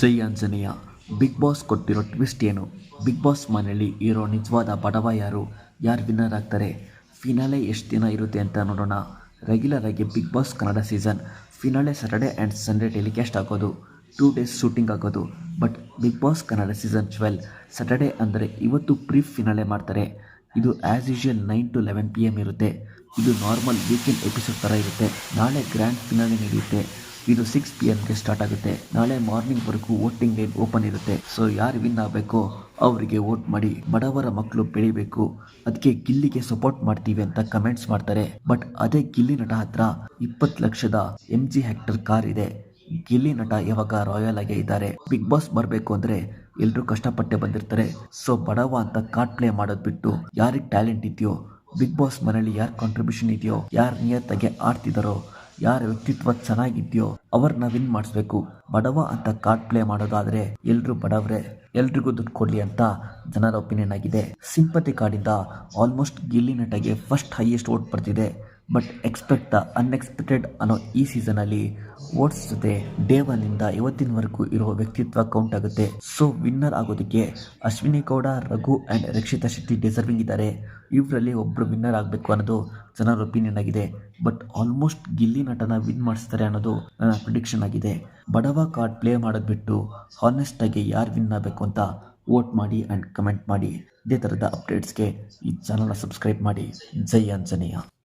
ಜೈ Anjaneya. Big Boss ಕೊಟ್ಟಿರೋ twist ಏನು? Big Boss ಮನೆಯಲ್ಲಿ ಇರೋ ನಿಜವಾದ ಬಡವ ಯಾರು? ಯಾರು ವಿನ್ನರ್ ಆಗ್ತಾರೆ? ಫಿನಾಲೆ ಎಷ್ಟು ದಿನ ಇರುತ್ತೆ ಅಂತ ನೋಡೋಣ. ರೆಗ್ಯುಲರ್ ಆಗಿ Big Boss Kannada season. Finale Saturday and Sunday telecast ಆಗೋದು. ಟೂ ಡೇಸ್ ಶೂಟಿಂಗ್ ಆಗೋದು. But Big Boss Kannada season twelve Saturday ಅಂದರೆ ಇವತ್ತು ಪ್ರೀ ಫಿನಾಲೆ ಮಾಡ್ತಾರೆ. ಇದು as usual nine to eleven P M ಇರುತ್ತೆ. ಇದು ನಾರ್ಮಲ್ ವೀಕೆಂಡ್ ಎಪಿಸೋಡ್ ಥರ ಇರುತ್ತೆ. ನಾಳೆ ಗ್ರ್ಯಾಂಡ್ ಫಿನಾಲೆ ನಡೆಯುತ್ತೆ. ಇದು ಸಿಕ್ಸ್ ಪಿ ಎಮ್ಗೆ ಸ್ಟಾರ್ಟ್ ಆಗುತ್ತೆ. ನಾಳೆ ಮಾರ್ನಿಂಗ್ ವರೆಗೂ ವೋಟಿಂಗ್ ಲೈನ್ ಓಪನ್ ಇರುತ್ತೆ. ಸೊ ಯಾರು ವಿನ್ ಆಗಬೇಕೋ ಅವರಿಗೆ ವೋಟ್ ಮಾಡಿ, ಬಡವರ ಮಕ್ಕಳು ಬೆಳಿಬೇಕು. ಅದಕ್ಕೆ ಗಿಲ್ಲಿಗೆ ಸಪೋರ್ಟ್ ಮಾಡ್ತೀವಿ ಅಂತ ಕಮೆಂಟ್ಸ್ ಮಾಡ್ತಾರೆ. ಬಟ್ ಅದೇ ಗಿಲ್ಲಿ ನಟ ಹತ್ರ ಇಪ್ಪತ್ತು ಲಕ್ಷದ ಎಂ ಜಿ ಹೆಕ್ಟರ್ ಕಾರ್ ಇದೆ. ಗಿಲ್ಲಿ ನಟ ಯಾವಾಗ ರಾಯಲ್ ಆಗೇ ಇದ್ದಾರೆ. ಬಿಗ್ ಬಾಸ್ ಬರಬೇಕು ಅಂದ್ರೆ ಎಲ್ಲರೂ ಕಷ್ಟಪಟ್ಟೆ ಬಂದಿರ್ತಾರೆ. ಸೊ ಬಡವ ಅಂತ ಕಾರ್ಡ್ ಪ್ಲೇ ಮಾಡೋದು ಬಿಟ್ಟು ಯಾರಿಗೆ ಟ್ಯಾಲೆಂಟ್ ಇದೆಯೋ ಬಿಗ್ ಬಾಸ್ ಮನೆಯಲ್ಲಿ ಯಾರು ಕಾಂಟ್ರಿಬ್ಯೂಷನ್ ಇದೆಯೋ, ಯಾರು ನಿಯತ್ತಾಗೆ ಆಡ್ತಿದಾರೋ ಯಾರ ವ್ಯಕ್ತಿತ್ವ ಚೆನ್ನಾಗಿದೆಯೋ ಅವ್ರನ್ನ ವಿನ್ ಮಾಡಿಸ್ಬೇಕು. ಬಡವ ಅಂತ ಕಾರ್ಡ್ ಪ್ಲೇ ಮಾಡೋದಾದ್ರೆ ಎಲ್ರು ಬಡವ್ರೆ. ಎಲ್ರಿಗೂ ದುಡ್ಡು ಕೊಡ್ಲಿ ಅಂತ ಜನರ ಒಪಿನಿಯನ್ ಆಗಿದೆ. ಸಿಂಪತಿ ಕಾರ್ಡಿಂದ ಆಲ್ಮೋಸ್ಟ್ ಗಿಲ್ಲಿ ನಟಗೆ ಫಸ್ಟ್ ಹೈಯೆಸ್ಟ್ ಓಟ್ ಬರ್ತಿದೆ. ಬಟ್ ಎಕ್ಸ್ಪೆಕ್ಟ್ ದ ಅನ್ಎಕ್ಸ್ಪೆಕ್ಟೆಡ್ ಅನ್ನೋ ಈ ಸೀಸನಲ್ಲಿ ವೋಟ್ಸ್ ಜೊತೆ ಡೇವಲ್ನಿಂದ ಇವತ್ತಿನವರೆಗೂ ಇರೋ ವ್ಯಕ್ತಿತ್ವ ಕೌಂಟ್ ಆಗುತ್ತೆ. ಸೊ ವಿನ್ನರ್ ಆಗೋದಕ್ಕೆ ಅಶ್ವಿನಿ ಗೌಡ, ರಘು ಆ್ಯಂಡ್ ರಕ್ಷಿತಾ ಶೆಟ್ಟಿ ಡಿಸರ್ವಿಂಗ್ ಇದ್ದಾರೆ. ಇವರಲ್ಲಿ ಒಬ್ಬರು ವಿನ್ನರ್ ಆಗಬೇಕು ಅನ್ನೋದು ಜನರ ಒಪಿನಿಯನ್ ಆಗಿದೆ. ಬಟ್ ಆಲ್ಮೋಸ್ಟ್ ಗಿಲ್ಲಿ ನಟನ ವಿನ್ ಮಾಡಿಸ್ತಾರೆ ಅನ್ನೋದು ನನ್ನ ಪ್ರಿಡಿಕ್ಷನ್ ಆಗಿದೆ. ಬಡವ ಕಾರ್ಡ್ ಪ್ಲೇ ಮಾಡೋದು ಬಿಟ್ಟು ಹಾನೆಸ್ಟಾಗಿ ಯಾರು ವಿನ್ ಆಗಬೇಕು ಅಂತ ವೋಟ್ ಮಾಡಿ ಆ್ಯಂಡ್ ಕಮೆಂಟ್ ಮಾಡಿ. ಇದೇ ಥರದ ಅಪ್ಡೇಟ್ಸ್ಗೆ ಈ ಚಾನಲ್ನ ಸಬ್ಸ್ಕ್ರೈಬ್ ಮಾಡಿ. ಜೈ ಆಂಜನೇಯ.